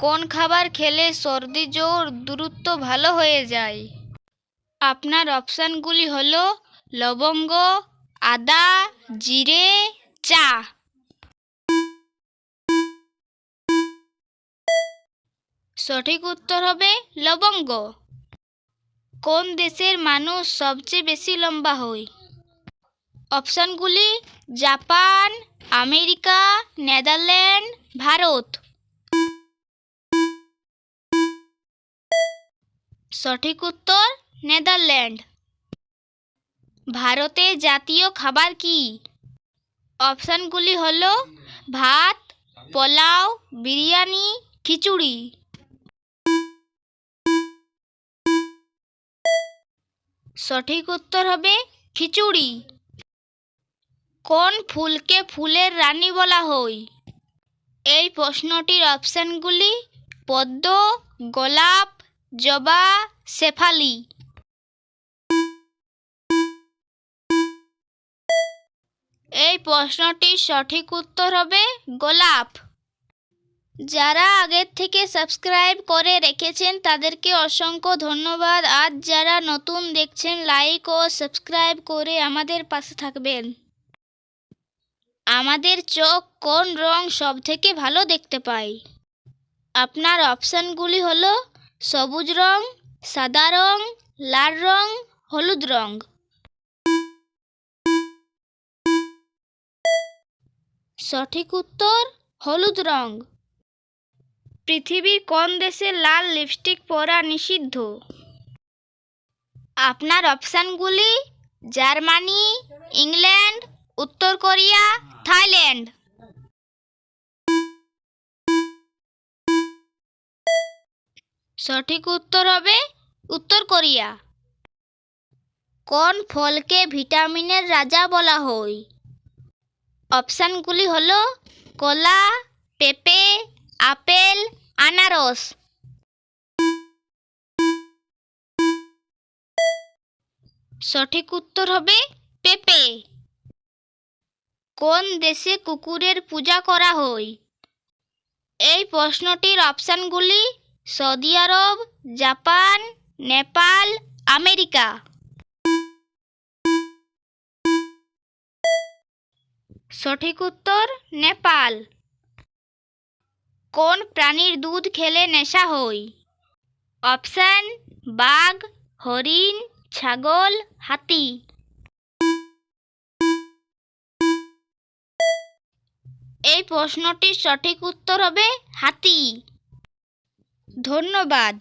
কোন খাবার খেলে সর্দি, জ্বর দ্রুত ভালো হয়ে যায়? আপনার অপশানগুলি হল লবঙ্গ, আদা, জিরে, চা। সঠিক উত্তর হবে লবঙ্গ। কোন দেশের মানুষ সবচেয়ে বেশি লম্বা হয়? অপশানগুলি জাপান, আমেরিকা, নেদারল্যান্ড, ভারত। সঠিক উত্তর, নেদারল্যান্ড। ভারতের জাতীয় খাবার কি? অপশানগুলি হল ভাত, পোলাও, বিরিয়ানি, খিচুড়ি। সঠিক উত্তর হবে খিচুড়ি। কোন ফুলকে ফুলের রানী বলা হয়? এই প্রশ্নটির অপশানগুলি পদ্ম, গোলাপ জবা শেফালি। এই প্রশ্নটির সঠিক উত্তর হবে গোলাপ। যারা আগের থেকে সাবস্ক্রাইব করে রেখেছেন, তাদেরকে অসংখ্য ধন্যবাদ। আজ যারা নতুন দেখছেন, লাইক ও সাবস্ক্রাইব করে আমাদের পাশে থাকবেন। আমাদের চোখ কোন রং সব থেকে ভালো দেখতে পায়? আপনার অপশানগুলি হলো সবুজ রং, সাদা রং, লাল রং, হলুদ রং। সঠিক উত্তর, হলুদ রং। পৃথিবীর কোন দেশে লাল লিপস্টিক পরা নিষিদ্ধ? আপনার অপশানগুলি জার্মানি, ইংল্যান্ড, উত্তর কোরিয়া, থাইল্যান্ড। সঠিক উত্তর হবে উত্তর কোরিয়া। কোন ফলকে ভিটামিনের রাজা বলা হয়? অপশানগুলি হল কলা, পেঁপে, আপেল, আনারস। সঠিক উত্তর হবে পেঁপে। কোন দেশে কুকুরের পূজা করা হয়? এই প্রশ্নটির অপশানগুলি Saudi Arab, Japan, Nepal, America. সঠিক উত্তর, নেপাল। কোন প্রাণীর দুধ খেলে নেশা হয়? অপশান, বাঘ, হরিণ, ছাগল, হাতি। এই প্রশ্নটির সঠিক উত্তর হবে হাতি। ধন্যবাদ।